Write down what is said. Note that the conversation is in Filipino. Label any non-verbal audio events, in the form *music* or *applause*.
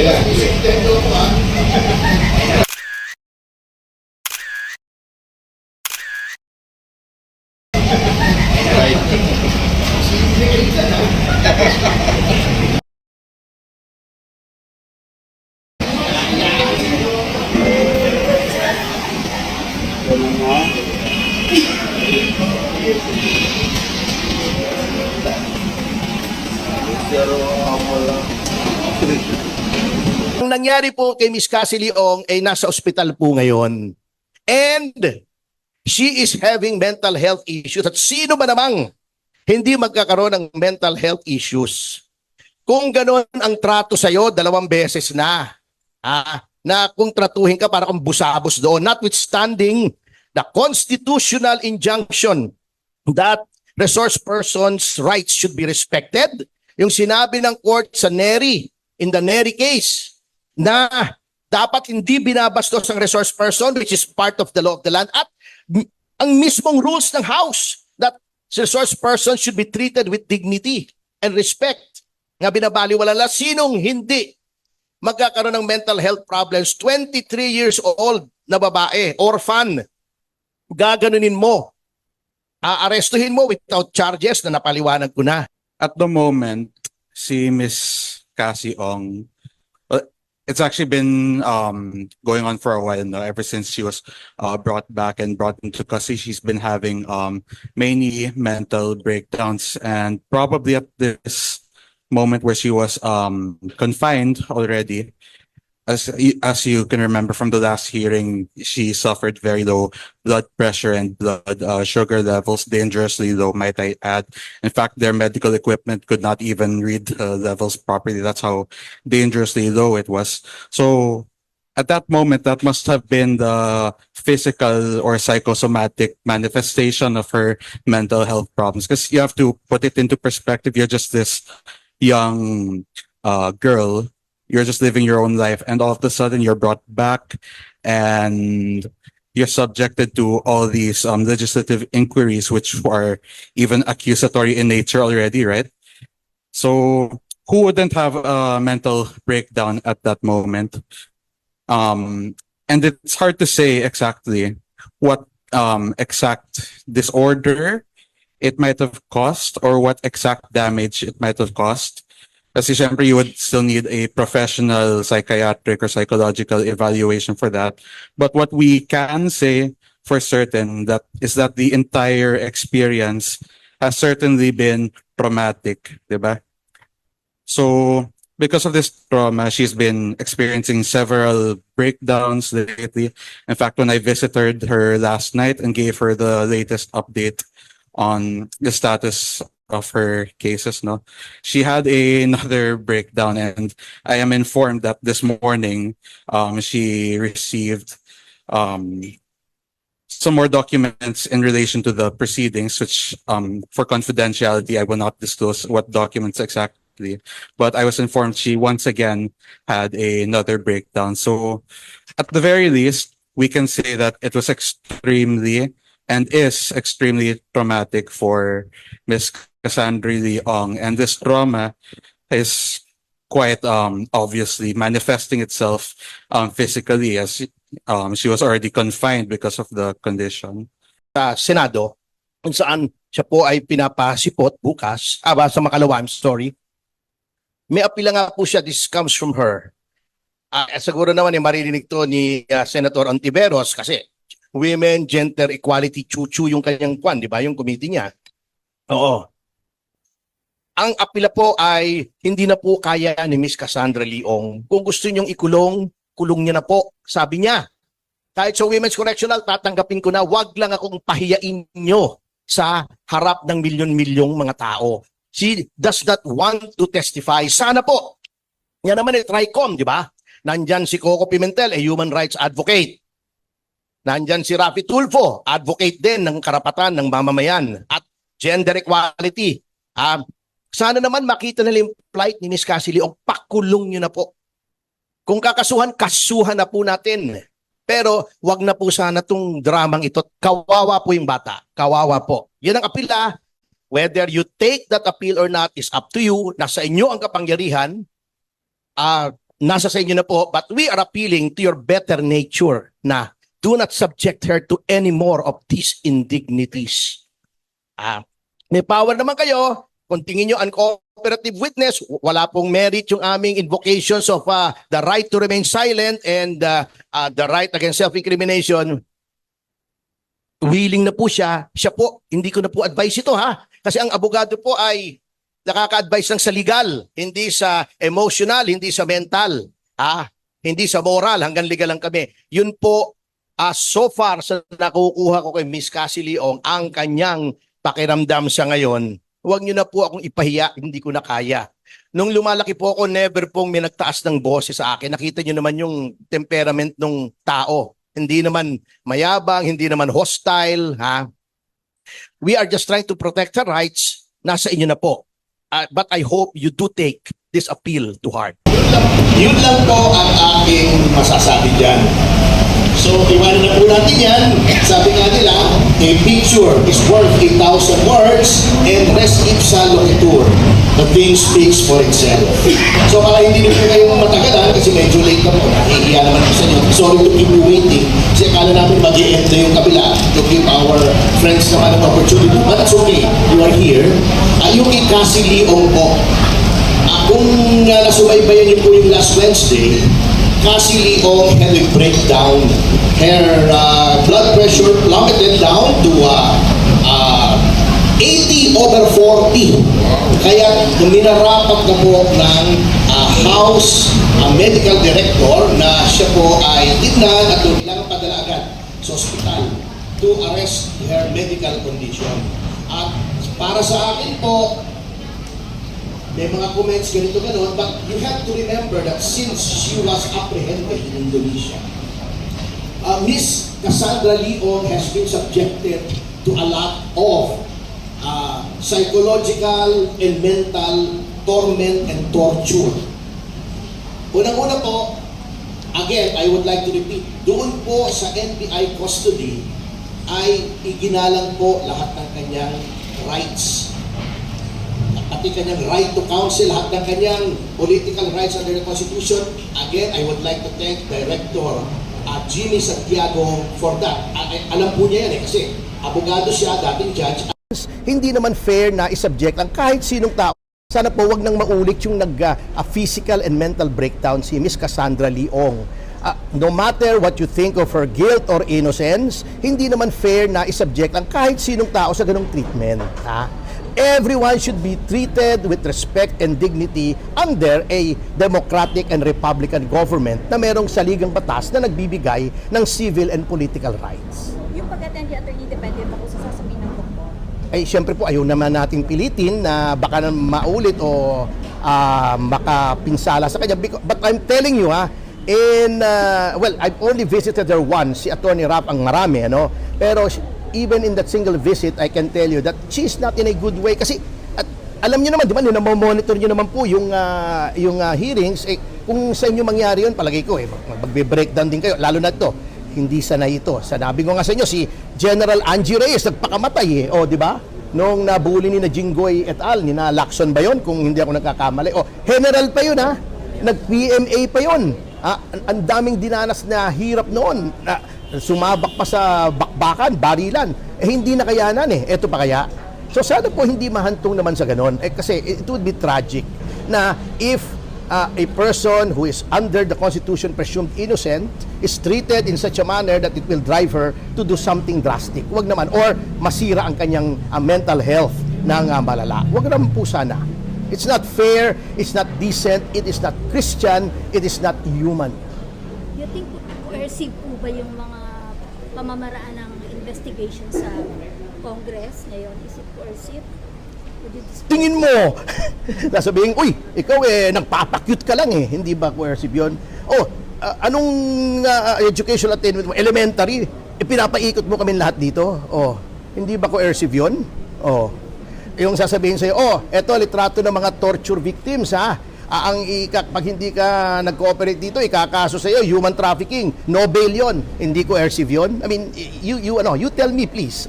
era el siguiente nangyari po kay Miss Cassie Leong ay nasa ospital po ngayon. And she is having mental health issues. At sino ba namang hindi magkakaroon ng mental health issues? Kung gano'n ang trato sa'yo, dalawang beses na. Ah, na kung tratuhin ka para kung busabos doon, notwithstanding the constitutional injunction that resource persons' rights should be respected. Yung sinabi ng court sa Neri, in the Neri case, na dapat hindi binabastos ang resource person which is part of the law of the land at ang mismong rules ng house that resource person should be treated with dignity and respect. Nga binabaliwala na sinong hindi magkakaroon ng mental health problems 23 years old na babae orphan gaganunin mo. Aarestuhin mo without charges na napaliwanag ko na. At the moment, si Miss Cassie Ong, it's actually been um, going on for a while now. Ever since she was uh, brought back and brought into custody, she's been having um, many mental breakdowns, and probably at this moment where she was um, confined already. As, as you can remember from the last hearing, she suffered very low blood pressure and blood uh, sugar levels, dangerously low, might I add. In fact, their medical equipment could not even read uh, levels properly. That's how dangerously low it was. So at that moment, that must have been the physical or psychosomatic manifestation of her mental health problems. Because you have to put it into perspective. You're just this young uh, girl. You're just living your own life, and all of a sudden, you're brought back, and you're subjected to all these um, legislative inquiries, which are even accusatory in nature already, right? So who wouldn't have a mental breakdown at that moment? Um, and it's hard to say exactly what um, exact disorder it might have caused or what exact damage it might have caused. Kasi syempre you would still need a professional psychiatric or psychological evaluation for that. But what we can say for certain that is that the entire experience has certainly been traumatic, diba? So because of this trauma, she's been experiencing several breakdowns lately. In fact, when I visited her last night and gave her the latest update on the status of her cases, no, she had a, another *laughs* breakdown, and I am informed that this morning, um, she received um some more documents in relation to the proceedings, which um for confidentiality, I will not disclose what documents exactly. But I was informed she once again had another breakdown. So at the very least, we can say that it was extremely and is extremely traumatic for Miss Cassandra Leong. And this trauma is quite um obviously manifesting itself um physically as um she was already confined because of the condition. sa Senado kung saan siya po ay pinapasipot bukas aba sa makalawa I'm sorry may apila nga po siya this comes from her Ah, siguro naman eh, maririnig to ni ah, Senator Ontiveros kasi women gender equality chuchu yung kanyang kwan di ba yung committee niya oo ang apila po ay hindi na po kaya ni Miss Cassandra Leong kung gusto niyong ikulong kulong niya na po sabi niya kahit sa Women's Correctional, tatanggapin ko na wag lang akong pahiyain nyo sa harap ng milyon-milyong mga tao. She does not want to testify. Sana po. Yan naman eh, TRICOM, di ba? Nandyan si Coco Pimentel, a human rights advocate. Nandyan si Rafi Tulfo, advocate din ng karapatan ng mamamayan at gender equality. Ah, sana naman makita nila yung plight ni Miss Cassie Leong, pakulong nyo na po. Kung kakasuhan, kasuhan na po natin. Pero wag na po sana tong dramang ito. Kawawa po yung bata. Kawawa po. Yan ang apila. Whether you take that appeal or not is up to you. Nasa inyo ang kapangyarihan. Ah, nasa sa inyo na po, but we are appealing to your better nature na do not subject her to any more of these indignities. Ah, may power naman kayo. Kung tingin nyo uncooperative witness, wala pong merit yung aming invocations of ah, the right to remain silent and ah, ah, the right against self-incrimination. Willing na po siya. Siya po, hindi ko na po advice ito ha. Kasi ang abogado po ay nakaka-advise lang sa legal, hindi sa emotional, hindi sa mental, ah, hindi sa moral, hanggang legal lang kami. Yun po, ah, so far sa nakukuha ko kay Miss Cassie Leong, ang kanyang pakiramdam sa ngayon, huwag niyo na po akong ipahiya, hindi ko na kaya. Nung lumalaki po ako, never pong may nagtaas ng boses sa akin. Nakita niyo naman yung temperament ng tao. Hindi naman mayabang, hindi naman hostile, ha? We are just trying to protect her rights. Nasa inyo na po. Uh, but I hope you do take this appeal to heart. Yun lang po ang aking masasabi dyan. So, iwanan na po natin yan. Sabi nga nila, a picture is worth a thousand words and res ipsa loquitur. The thing speaks for itself. So, kaya hindi na po kayo matagalan kasi medyo late na po. Nahihiya naman po sa inyo. Sorry to keep you waiting. Kasi akala namin mag end na yung kabila to give our friends naman an opportunity. But that's okay. You are here. Uh, yung Cassie Leong po, Ah, kung uh, nasubaybayan niyo po yung last Wednesday, Cassie Leong had a breakdown. Her uh, blood pressure plummeted down to uh, uh, 80 over 40. Kaya minarapat na po ng uh, House uh, Medical Director na siya po ay tignan at kailangan padala agad sa ospital to arrest her medical condition. At para sa akin po, may mga comments ganito ganon, but you have to remember that since she was apprehended in Indonesia, uh, Miss Cassandra Leong has been subjected to a lot of uh, psychological and mental torment and torture. Unang-una po, again, I would like to repeat, doon po sa NBI custody ay iginalang po lahat ng kanyang rights pati kanyang right to counsel, lahat ng kanyang political rights under the Constitution. Again, I would like to thank Director uh, Jimmy Santiago for that. A- alam po niya yan eh, kasi abogado siya, dating judge, Hindi naman fair na isubject lang kahit sinong tao. Sana po wag nang maulit yung nag uh, a physical and mental breakdown si Miss Cassandra Leong. Ah, no matter what you think of her guilt or innocence, hindi naman fair na isubject lang kahit sinong tao sa ganong treatment. Ha? Everyone should be treated with respect and dignity under a democratic and republican government na merong saligang batas na nagbibigay ng civil and political rights. Yung pag-attend yung attorney dependent ako sa sasabihin ng doktor. ay siyempre po ayaw naman nating pilitin na baka na maulit o ah, makapinsala sa kanya. But I'm telling you ha, in, ah, well, I've only visited her once, si Attorney Rap ang marami, ano? Pero even in that single visit, I can tell you that she's not in a good way kasi at alam niyo naman, di ba, monitor niyo naman po yung ah, yung ah, hearings, eh, kung sa inyo mangyari yun, palagay ko, eh, magbe-breakdown din kayo, lalo na to, hindi sanay ito. Sanabi ko nga sa inyo, si General Angie Reyes, nagpakamatay eh, o, di ba? Nung nabuli ni na Jinggoy et al, ni na Lacson ba yun, kung hindi ako nagkakamali. O, general pa yun ha, nag-PMA pa yun. Ah, ang, daming dinanas na hirap noon. Na, sumabak pa sa bakbakan, barilan. Eh, hindi nakayanan eh. Eto pa kaya? So sana po hindi mahantong naman sa ganon. Eh, kasi it would be tragic na if uh, a person who is under the Constitution presumed innocent is treated in such a manner that it will drive her to do something drastic. Wag naman. Or masira ang kanyang uh, mental health ng uh, malala. Wag naman po sana. It's not fair, it's not decent, it is not Christian, it is not human. You think coercive po ba yung mga pamamaraan ng investigation sa Congress ngayon? Is it coercive? Tingin mo, *laughs* sasabihin, uy, ikaw eh, nagpapakyut ka lang eh. Hindi ba coercive yun? Oh, ah, anong ah, educational attainment mo? Elementary. Ipinapaikot mo kami lahat dito. Oh, hindi ba coercive yun? Oh, yung sasabihin sa'yo, oh, eto, litrato ng mga torture victims, ha? Ah, ang ika, pag hindi ka nag-cooperate dito, ikakaso sa'yo, human trafficking, no bail yun. Hindi coercive yun. I mean, you, you, ano, you tell me please.